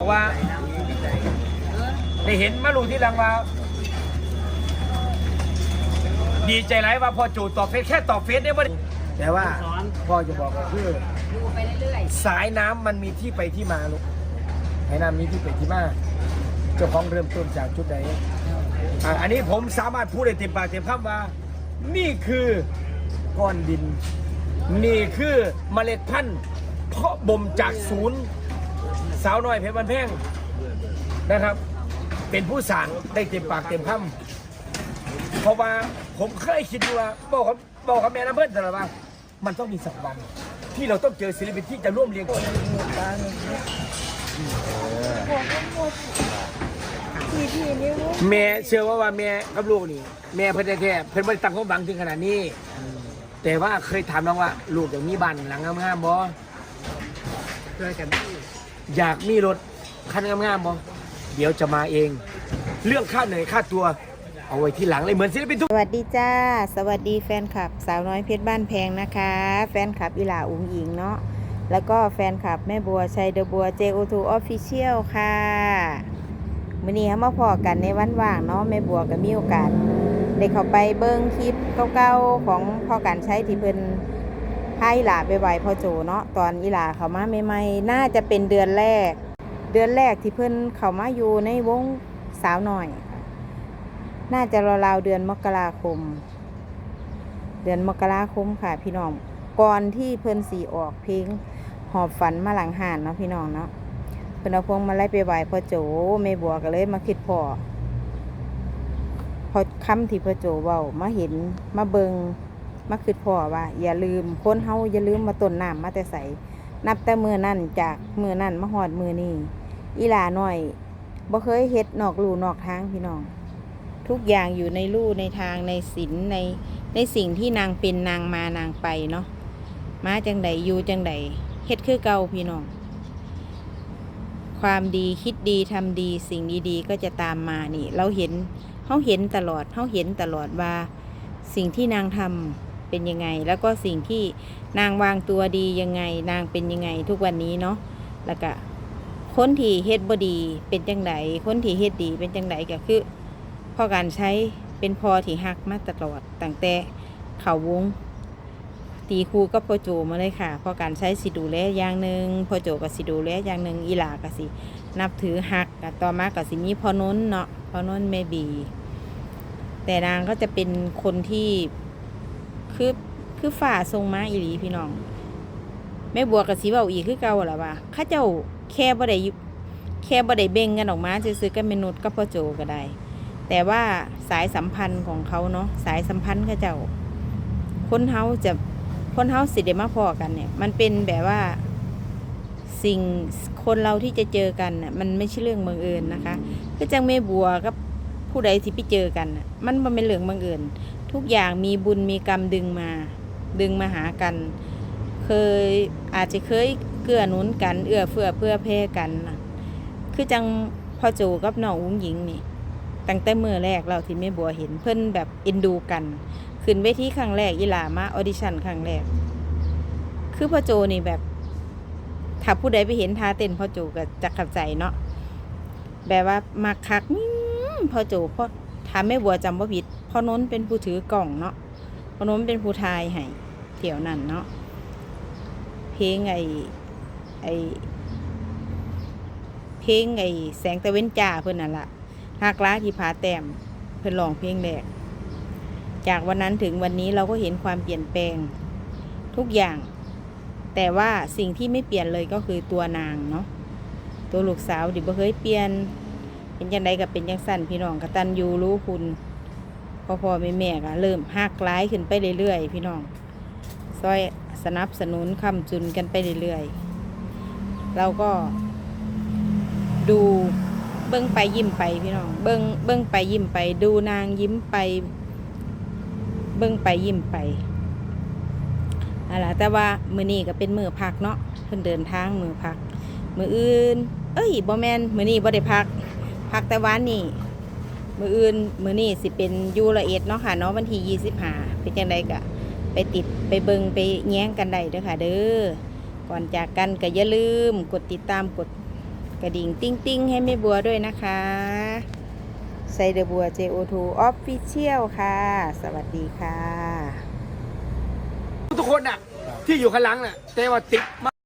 ว่าได้เห็นมาลูที่หลังว่าดีใจไรว่าพอจูตอบเฟซแค่ตอบเฟซได้ว่าแต่ว่าพ่อจะบอกก็คือสายน้ำมันมีที่ไปที่มาลูกสายน้ำมีที่ไปที่มาเจ้าของเริ่มต้นจากจุดไหนอันนี้ผมสามารถพูดได้เต็มปากเต็มคำว่า นี่คือก้อนดิน นี่คือเมล็ดพันธุ์เพาะบ่มจากศูนย์ สาวน้อยเพชรบันแพงนะครับ เป็นผู้สางได้เต็มปากเต็มคำเพราะว่าผมเคยคิดดูว่าบอกกับบอกกับแม่น้ำเพื่อนตลอดว่า มันต้องมีสักวัน ที่เราต้องเจอศิลปินที่จะร่วมเรียงกันพี่พี่นี่ลูกแม่เชื่อว่าว่าแม่กับลูกนี่ แม่เพิ่นแท้ๆเพิ่นบ่ได้ตั้งความหวังถึงขนาดนี้ แต่ว่าเคยถามน้องว่า ลูกอย่ากมีบ้านหลังงามๆบ่ๆเจอกันที่ อยากมีรถคันงามๆบ่เดี๋ยวจะมาเอง เรื่องค่าเหนื่อยค่าตัว เอาไว้ที่หลังเลยเหมือนศิลปินทุก สวัสดีจ้า สวัสดีแฟนคลับ สาวน้อยเพชรบ้านแพงนะคะ แฟนคลับอิหลาอุ๋งอิงเนาะแล้วก็แฟนคลับแม่บัวชัยเดอะบัว JO2 Official ค่ะมื่อนี้มาพอกันในวันว่างเนาะแม่บัวก็มีโอกาสได้เข้าไปเบิ้งคลิปเก่าๆของพ่อการใช้ที่เพิ่น พาอิหลาไปไหวพ่อโจเนาะตอนอิหลาเขามาใหม่ๆน่าจะเป็นเดือนแรก เดือนแรกที่เพิ่นเขามาอยู่ในวงสาวหน่อย น่าจะราวๆเดือนมกราคม เดือนมกราคมค่ะ พี่น้องก่อนที่เพิ่นสีออกเพลงหอบฝันมาหลังห่านเนาะพี่น้องเนาะเพิ่นเอาพวงมาไล่ไปไหวพ่อโจแม่บัวก็เลยมาคิดพอพอคำที่พ่อโจเว้ามาเห็นมาเบิง มาคิดพอว่า อย่าลืมคนเฮาอย่าลืมมาต้นน้ำมาแต่ใสนับแต่มือนั่นจากมือนั่นมาหอดมือนี่อีหลาหน่อยบ่เคยเฮ็ดนอกลู่นอกทางพี่น้อง ทุกอย่างอยู่ในลู่ในทางในศีลในในสิ่งที่นางเป็นนางมานางไปเนาะมาจังใดอยู่จังใดเฮ็ดคือเก่าพี่น้อง ความดีคิดดีทำดีสิ่งดีๆก็จะตามมานี่ เราเห็นเขาเห็นตลอดเขาเห็นตลอดว่า สิ่งที่นางทำ เป็นยังไง แล้วก็สิ่งที่นางวางตัวดียังไง นางเป็นยังไงทุกวันนี้เนาะแล้วก็คนที่เฮ็ดบดีเป็นจังไดคนที่เฮ็ดดีเป็นจังไดก็คือพ่อการใช้เป็นพอที่หักมาตลอดตั้งแต่เข่าวง ตีครูก็พอโจมาเลยค่ะ พอการใช้สิดูแลอย่างหนึ่งพอโจกับสิดูแลอย่างหนึ่งอีหลากับสิ นับถือหักต่อมากับสิมีพอน้นเนาะพอน้นแม่บีแต่นางก็จะเป็นคนที่ คือคือฝ่าทรงม้าอีหลีพี่น้องแม่บัวกับสีเบาอีกคือเก่าหรอวะข้าเจ้าแค่บ่ได้แค่บ่ได้เบ่งกันออกมาซื้อๆกันเมนุษย์ก็พ่อโจก็ได้ แต่ว่าสายสัมพันธ์ของเขาเนาะสายสัมพันธ์เขาเจ้า คนเฮาจะคนเฮาสิเดมาพอกันเนี่ย มันเป็นแบบว่าสิ่งคนเราที่จะเจอกันน่ะมันไม่ใช่เรื่องบังเอิญนะคะคือจังแม่บัวกับผู้ใดที่ไปเจอกันน่ะมันบ่เป็นเรื่องบังเอิญ ทุกอย่างมีบุญมีกรรมดึงมา ดึงมาหากัน เคยอาจจะเคยเกื้อหนุนกัน เอื้อเฟื้อเพื่อเพ่กันคือจังพ่อโจกับน้องอุ้งหญิงนี่ตั้งแต่เมื่อแรกเราที่แม่บัวเห็นเพิ่นแบบเอ็นดูกัน ขึ้นเวทีครั้งแรกอีลามาออดิชั่นครั้งแรก คือพ่อโจนี่แบบ ถ้าผู้ใดไปเห็นท่าเต้นพ่อโจก็จะขับใจเนาะแบบว่ามาคักพ่อโจพ่อถามแม่บัวจำว่าผิด พอน้นเป็นผู้ถือกล่องเนาะพอน้นเป็นผู้ทายให้เที่ยวนั่นเนาะเพลงไอไอเพลงไอแสงตะเว้นจ้าเพิ่อนนั่นละหักล้าที่ผาแต้มเพื่อนรองเพลงแรกจากวันนั้นถึงวันนี้เราก็เห็นความเปลี่ยนแปลงทุกอย่าง แต่ว่าสิ่งที่ไม่เปลี่ยนเลยก็คือตัวนางเนาะตัวลูกสาวดิบ่เคยเปลี่ยน เป็นยังไงกับเป็นยังสั้นพี่น้องกตันยูรู้คุณ พ่อพ่อแม่แม่ก็เริ่มหักร้ายขึ้นไปเรื่อยๆ พี่น้องซอยสนับสนุนคำจุนกันไปเรื่อยๆเราก็ ดูเบิ้งไปยิ้มไปพี่น้อง เบิ้งเบิ้งไปยิ้มไป ดูนางยิ้มไป เบิ้งไปยิ้มไปอะไรแต่ว่ามือนี้ก็เป็นมือพักเนาะเพิ่นเดินทางมือพัก มืออื่น เอ้ยบ่แมนมือนี้บ่ได้พัก พักแต่วันนี้ มืออื่นมือนี่สิเป็นยูละเอียดเนาะค่ะเนาะวันที่ยี่สิบห้าเป็นยังไงกะไปติดไปเบิงไปแย้งกันได้เด้อค่ะ เด้อก่อนจากกันก็อย่าลืม กดติดตามกดกระดิ่งติ้งติ้งให้ไม่บัวด้วยนะคะไซเดอร์บัว JO2 Official ค่ะ สวัสดีค่ะ ทุกคนอะ ที่อยู่ข้างหลังน่ะ แต่ว่าติดมา